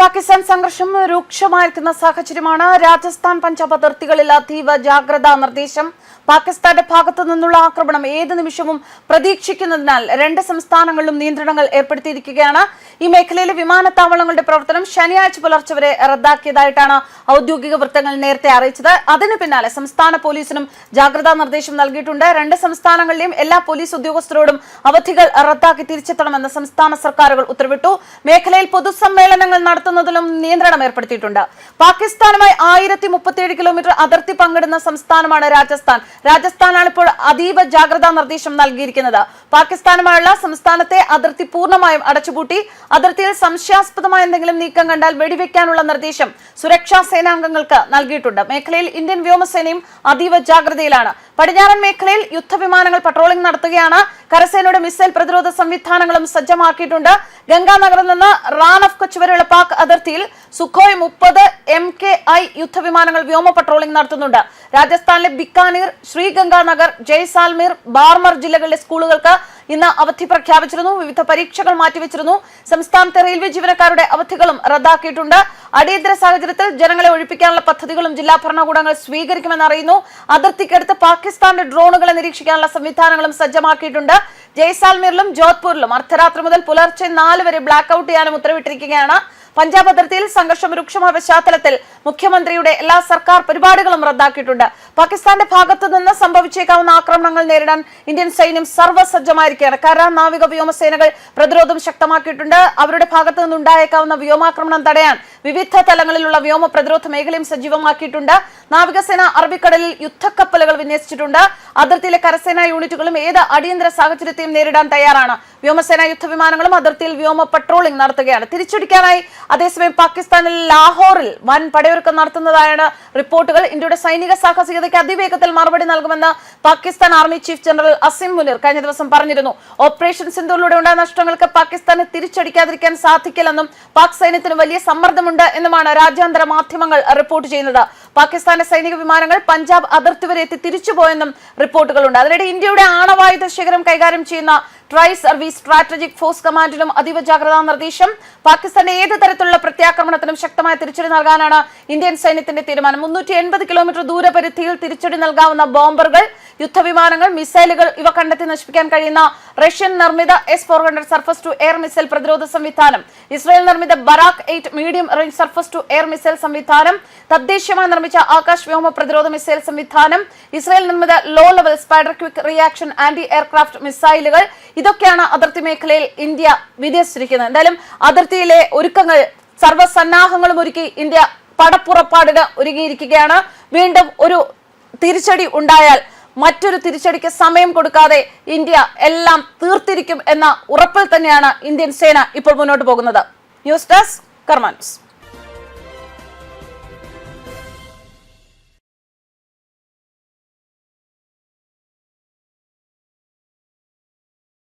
പാകിസ്ഥാൻ സംഘർഷം രൂക്ഷമായിരിക്കുന്ന സാഹചര്യമാണ് രാജസ്ഥാൻ പഞ്ചാബ് അതിർത്തികളിൽ അതീവ ജാഗ്രതാ നിർദ്ദേശം. പാകിസ്ഥാന്റെ ഭാഗത്തു നിന്നുള്ള ആക്രമണം ഏത് നിമിഷവും പ്രതീക്ഷിക്കുന്നതിനാൽ രണ്ട് സംസ്ഥാനങ്ങളിലും നിയന്ത്രണങ്ങൾ ഏർപ്പെടുത്തിയിരിക്കുകയാണ്. ഈ മേഖലയിലെ വിമാനത്താവളങ്ങളുടെ പ്രവർത്തനം ശനിയാഴ്ച പുലർച്ചെ വരെ റദ്ദാക്കിയതായിട്ടാണ് ഔദ്യോഗിക വൃത്തങ്ങൾ നേരത്തെ അറിയിച്ചത്. അതിനു പിന്നാലെ സംസ്ഥാന പോലീസിനും ജാഗ്രതാ നിർദ്ദേശം നൽകിയിട്ടുണ്ട്. രണ്ട് സംസ്ഥാനങ്ങളിലെയും എല്ലാ പോലീസ് ഉദ്യോഗസ്ഥരോടും അവധികൾ റദ്ദാക്കി തിരിച്ചെത്തണമെന്ന് സംസ്ഥാന സർക്കാരുകൾ ഉത്തരവിട്ടു. മേഖലയിൽ പൊതുസമ്മേളനങ്ങൾ നടത്തുന്നതിലും നിയന്ത്രണം ഏർപ്പെടുത്തിയിട്ടുണ്ട്. പാകിസ്ഥാനുമായി ആയിരത്തി മുപ്പത്തിയേഴ് കിലോമീറ്റർ അതിർത്തി പങ്കിടുന്ന സംസ്ഥാനമാണ് രാജസ്ഥാൻ. രാജസ്ഥാനാണ് ഇപ്പോൾ അതീവ ജാഗ്രതാ നിർദ്ദേശം നൽകിയിരിക്കുന്നത്. പാകിസ്ഥാനുമായുള്ള സംസ്ഥാനത്തെ അതിർത്തി പൂർണമായും അടച്ചുപൂട്ടി അതിർത്തിയിൽ സംശയാസ്പദമായ എന്തെങ്കിലും നീക്കം കണ്ടാൽ വെടിവെക്കാനുള്ള നിർദ്ദേശം സുരക്ഷാ സേനാംഗങ്ങൾക്ക് നൽകിയിട്ടുണ്ട്. മേഖലയിൽ ഇന്ത്യൻ വ്യോമസേനയും അതീവ ജാഗ്രതയിലാണ്. പടിഞ്ഞാറൻ മേഖലയിൽ യുദ്ധവിമാനങ്ങൾ പട്രോളിംഗ് നടത്തുകയാണ്. കരസേനയുടെ മിസൈൽ പ്രതിരോധ സംവിധാനങ്ങളും സജ്ജമാക്കിയിട്ടുണ്ട്. ഗംഗാനഗറിൽ നിന്ന് റാൺ ഓഫ് കച്ച് വരെയുള്ള പാക് അതിർത്തിയിൽ സുഖോയ് മുപ്പത് എം കെ ഐ യുദ്ധവിമാനങ്ങൾ വ്യോമ പട്രോളിംഗ് നടത്തുന്നുണ്ട്. രാജസ്ഥാനിലെ ബിക്കാനീർ ശ്രീഗംഗാനഗർ ജയ്സാൽമീർ ബാർമർ ജില്ലകളിലെ സ്കൂളുകൾക്ക് ഇന്ന് അവധി പ്രഖ്യാപിച്ചിരുന്നു. വിവിധ പരീക്ഷകൾ മാറ്റിവെച്ചിരുന്നു. സംസ്ഥാനത്തെ റെയിൽവേ ജീവനക്കാരുടെ അവധികളും റദ്ദാക്കിയിട്ടുണ്ട്. അടിയന്തര സാഹചര്യത്തിൽ ജനങ്ങളെ ഒഴിപ്പിക്കാനുള്ള പദ്ധതികളും ജില്ലാ ഭരണകൂടങ്ങൾ സ്വീകരിക്കുമെന്ന് അറിയുന്നു. അതിർത്തിക്കടുത്ത് പാകിസ്ഥാന്റെ ഡ്രോണുകളെ നിരീക്ഷിക്കാനുള്ള സംവിധാനങ്ങളും സജ്ജമാക്കിയിട്ടുണ്ട്. ജയ്സാൽമീറിലും ജോധ്പൂരിലും അർദ്ധരാത്രി മുതൽ പുലർച്ചെ നാല് വരെ ബ്ലാക്ക് ഔട്ട് ചെയ്യാനും ഉത്തരവിട്ടിരിക്കുകയാണ്. പഞ്ചാബ് അതിർത്തിയിൽ സംഘർഷം രൂക്ഷമായ പശ്ചാത്തലത്തിൽ മുഖ്യമന്ത്രിയുടെ എല്ലാ സർക്കാർ പരിപാടികളും റദ്ദാക്കിയിട്ടുണ്ട്. പാകിസ്ഥാന്റെ ഭാഗത്തു നിന്ന് സംഭവിച്ചേക്കാവുന്ന ആക്രമണങ്ങൾ നേരിടാൻ ഇന്ത്യൻ സൈന്യം സർവസജ്ജമായിരിക്കുകയാണ്. കര നാവിക വ്യോമസേനകൾ പ്രതിരോധം ശക്തമാക്കിയിട്ടുണ്ട്. അവരുടെ ഭാഗത്തു നിന്നുണ്ടായേക്കാവുന്ന വ്യോമാക്രമണം തടയാൻ വിവിധ തലങ്ങളിലുള്ള വ്യോമ പ്രതിരോധ മേഖലയും സജീവമാക്കിയിട്ടുണ്ട്. നാവികസേന അറബിക്കടലിൽ യുദ്ധക്കപ്പലുകൾ വിന്യസിച്ചിട്ടുണ്ട്. അതിർത്തിയിലെ കരസേനാ യൂണിറ്റുകളും ഏത് അടിയന്തര സാഹചര്യത്തെയും നേരിടാൻ തയ്യാറാണ്. വ്യോമസേന യുദ്ധവിമാനങ്ങളും അതിർത്തിയിൽ വ്യോമ പട്രോളിംഗ് നടത്തുകയാണ്. തിരിച്ചടിക്കാനായി അതേസമയം പാകിസ്ഥാനിൽ ലാഹോറിൽ വൻ പടയൊരുക്കം നടത്തുന്നതായാണ് റിപ്പോർട്ടുകൾ. ഇന്ത്യയുടെ സൈനിക സാഹസികതയ്ക്ക് അതിവേഗത്തിൽ മറുപടി നൽകുമെന്ന് Pakistan army chief general Asim Munir കഴിഞ്ഞ ദിവസം പറഞ്ഞിരുന്നു. ഓപ്പറേഷൻ സിന്ധുവിലൂടെ ഉണ്ടായ നഷ്ടങ്ങൾക്ക് പാകിസ്ഥാനെ തിരിച്ചടിക്കാതിരിക്കാൻ സാധിക്കില്ലെന്നും പാക് സൈന്യത്തിന് വലിയ സമ്മർദ്ദമുണ്ട് എന്നുമാണ് രാജ്യാന്തര മാധ്യമങ്ങൾ റിപ്പോർട്ട് ചെയ്യുന്നത്. പാകിസ്ഥാന്റെ സൈനിക വിമാനങ്ങൾ പഞ്ചാബ് അതിർത്തി വരെ എത്തി തിരിച്ചുപോയെന്നും റിപ്പോർട്ടുകളുണ്ട്. അതിനിടെ ഇന്ത്യയുടെ ആണവായുധ ശേഖരം കൈകാര്യം ചെയ്യുന്ന ട്രൈ സർവീസ് സ്ട്രാറ്റജിക് ഫോഴ്സ് കമാൻഡിനും അതീവ ജാഗ്രതാ നിർദ്ദേശം. പാകിസ്ഥാന്റെ ഏത് തരത്തിലുള്ള പ്രത്യാക്രമണത്തിനും ശക്തമായ തിരിച്ചടി നൽകാനാണ് ഇന്ത്യൻ സൈന്യത്തിന്റെ തീരുമാനം. മുന്നൂറ്റി എൺപത് കിലോമീറ്റർ ദൂരപരിധിയിൽ തിരിച്ചടി നൽകാവുന്ന ബോംബറുകൾ യുദ്ധവിമാനങ്ങൾ മിസൈലുകൾ ഇവ കണ്ടെത്തി നശിപ്പിക്കാൻ കഴിയുന്ന റഷ്യൻ നിർമ്മിത S four hundred surface to air missile പ്രതിരോധ സംവിധാനം ഇസ്രായേൽ നിർമ്മിത Barak eight medium range surface to air missile സംവിധാനം തദ്ദേശീയമായി നിർമ്മിച്ച ആകാശ് വ്യോമ പ്രതിരോധ മിസൈൽ സംവിധാനം ഇസ്രായേൽ നിർമ്മിത low level spider quick reaction anti aircraft മിസൈലുകൾ ഇതൊക്കെയാണ് അതിർത്തി മേഖലയിൽ ഇന്ത്യ വിന്യസിച്ചിരിക്കുന്നത്. എന്തായാലും അതിർത്തിയിലെ ഒരുക്കങ്ങൾ സർവസന്നാഹങ്ങളും ഒരുക്കി ഇന്ത്യ പടപ്പുറപ്പാടിന് ഒരുങ്ങിയിരിക്കുകയാണ്. വീണ്ടും ഒരു തിരിച്ചടി ഉണ്ടായാൽ മറ്റൊരു തിരിച്ചടിക്ക് സമയം കൊടുക്കാതെ ഇന്ത്യ എല്ലാം തീർത്തിരിക്കും എന്ന ഉറപ്പിൽ തന്നെയാണ് ഇന്ത്യൻ സേന ഇപ്പോൾ മുന്നോട്ട് പോകുന്നത്. News desk കർമാൻസ്